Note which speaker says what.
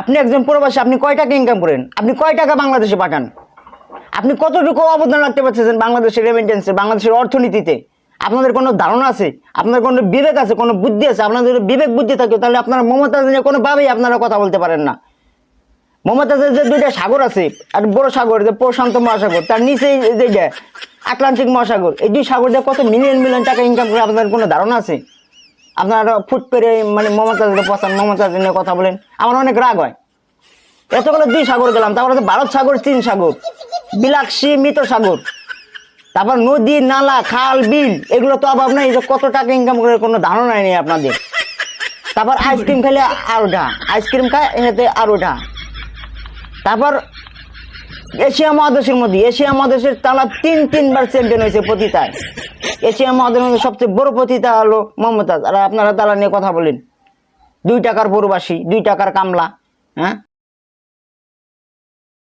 Speaker 1: আপনি একজন প্রবাসী, আপনি কয় টাকা ইনকাম করেন? আপনি কয় টাকা বাংলাদেশে পাঠান? আপনি কতটুকু অবদান রাখতে পারছেন বাংলাদেশের রেমিটেন্সে বাংলাদেশের অর্থনীতিতে? আপনাদের কোনো ধারণা আছে? আপনাদের কোনো বিবেক আছে? কোনো বুদ্ধি আছে? আপনাদের বিবেক বুদ্ধি থাকে, তাহলে আপনারা মমতাজ নিয়ে কোনোভাবেই আপনারা কথা বলতে পারেন না। মমতাজের যে দুইটা সাগর আছে, আর বড় সাগর, যে প্রশান্ত মহাসাগর, তার নিচে যেটা আটলান্টিক মহাসাগর, এই দুই সাগর দিয়ে কত মিলিয়ন মিলিয়ন টাকা ইনকাম করে আপনাদের কোনো ধারণা আছে? আপনারা ফুট করে মানে মমতাজকে পছান মমতাজ নিয়ে কথা বলেন, আমার অনেক রাগ হয়। এতগুলো দুই সাগর গেলাম, তারপরে ভারত সাগর, চীন সাগর বিলাক্সি মৃত সাগর, তারপর নদী, নালা, খাল, বিল, এগুলো তো অভাব নাই যে কত টাকা ইনকাম করে কোনো ধারণাই নেই আপনাদের। তারপর আইসক্রিম খেলে আরোটা আইসক্রিম খায় এতে আরোটা তারপর এশিয়া মহাদেশের মধ্যে, এশিয়া মহাদেশের তালা তিন তিনবার চ্যাম্পিয়ন হয়েছে পতিতায়। এশিয়া মহাদেশের সবচেয়ে বড় পতিতা হলো মমতাজ। আর আপনারা তালা নিয়ে কথা বলেন। দুই টাকার পরবাসী, দুই টাকার কামলা হ্যাঁ?